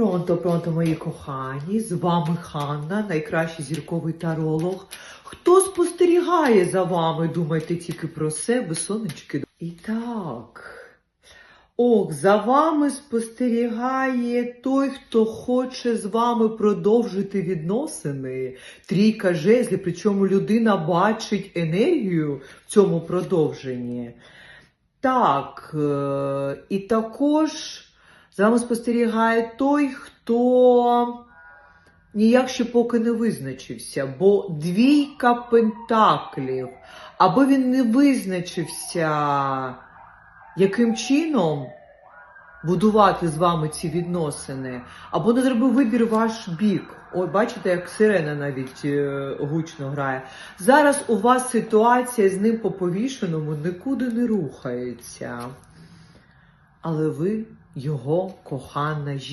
Пронто, пронто, мої кохані, з вами Ханна, найкращий зірковий таролог. Хто спостерігає за вами? Думайте тільки про себе, сонечки. І так. Ох, за вами спостерігає той, хто хоче з вами продовжити відносини. Трійка жезлів, причому людина бачить енергію в цьому продовженні. Так, е, і також за вами спостерігає той, хто ніяк ще поки не визначився, бо двійка пентаклів, аби він не визначився, яким чином будувати з вами ці відносини, або не зробив вибір ваш бік. Ой, бачите, як сирена навіть е, гучно грає. Зараз у вас ситуація з ним по повішеному нікуди не рухається. Але ви його кохана жінка.